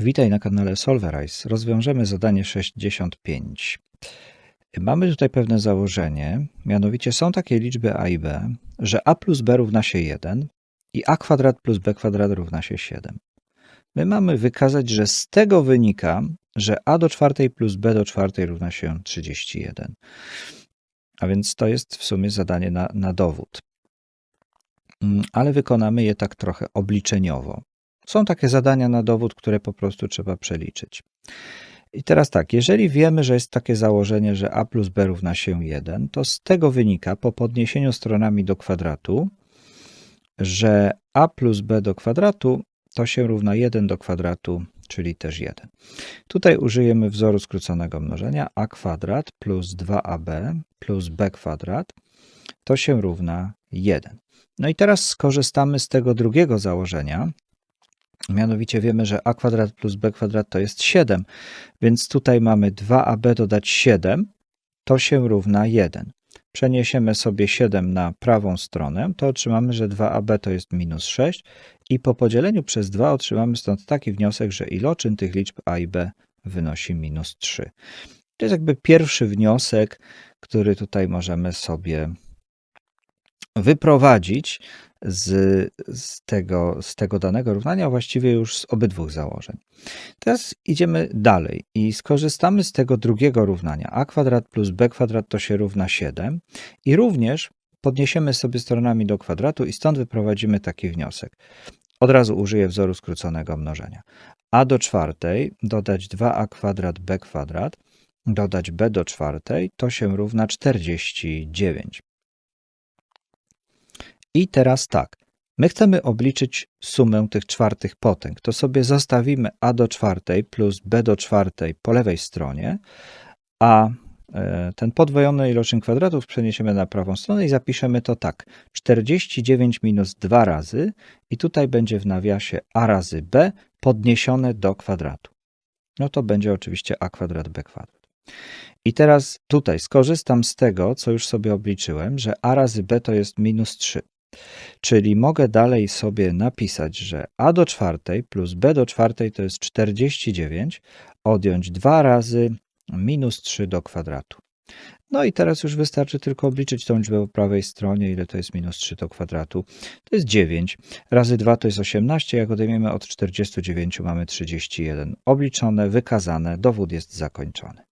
Witaj na kanale Solverize. Rozwiążemy zadanie 65. Mamy tutaj pewne założenie, mianowicie są takie liczby a i b, że a plus b równa się 1 i a kwadrat plus b kwadrat równa się 7. My mamy wykazać, że z tego wynika, że a do czwartej plus b do czwartej równa się 31. A więc to jest w sumie zadanie na, na dowód. Mm, Ale wykonamy je tak trochę obliczeniowo. Są takie zadania na dowód, które po prostu trzeba przeliczyć. I teraz tak, jeżeli wiemy, że jest takie założenie, że a plus b równa się 1, to z tego wynika po podniesieniu stronami do kwadratu, że a plus b do kwadratu to się równa 1 do kwadratu, czyli też 1. Tutaj użyjemy wzoru skróconego mnożenia a kwadrat plus 2ab plus b kwadrat to się równa 1. No i teraz skorzystamy z tego drugiego założenia, Mianowicie wiemy, że a kwadrat plus b kwadrat to jest 7, więc tutaj mamy 2ab dodać 7, to się równa 1. Przeniesiemy sobie 7 na prawą stronę, to otrzymamy, że 2ab to jest minus 6 i po podzieleniu przez 2 otrzymamy stąd taki wniosek, że iloczyn tych liczb a i b wynosi minus 3. To jest jakby pierwszy wniosek, który tutaj możemy sobie wyprowadzić z, z, tego, z tego danego równania, a właściwie już z obydwu założeń. Teraz idziemy dalej i skorzystamy z tego drugiego równania. a kwadrat plus b kwadrat to się równa 7 i również podniesiemy sobie stronami do kwadratu i stąd wyprowadzimy taki wniosek. Od razu użyję wzoru skróconego mnożenia. a do czwartej dodać 2a kwadrat b kwadrat dodać b do czwartej to się równa 49. I teraz tak, my chcemy obliczyć sumę tych czwartych potęg. To sobie zostawimy a do czwartej plus b do czwartej po lewej stronie, a e, ten podwojony iloczyn kwadratów przeniesiemy na prawą stronę i zapiszemy to tak. 49 minus 2 razy i tutaj będzie w nawiasie a razy b podniesione do kwadratu. No to będzie oczywiście a kwadrat b kwadrat. I teraz tutaj skorzystam z tego, co już sobie obliczyłem, że a razy b to jest minus 3. Czyli mogę dalej sobie napisać, że a do czwartej plus b do czwartej to jest 49, odjąć 2 razy minus 3 do kwadratu. No i teraz już wystarczy tylko obliczyć tą liczbę po prawej stronie, ile to jest minus 3 do kwadratu. To jest 9, razy 2 to jest 18, jak odejmiemy od 49 mamy 31. Obliczone, wykazane, dowód jest zakończony.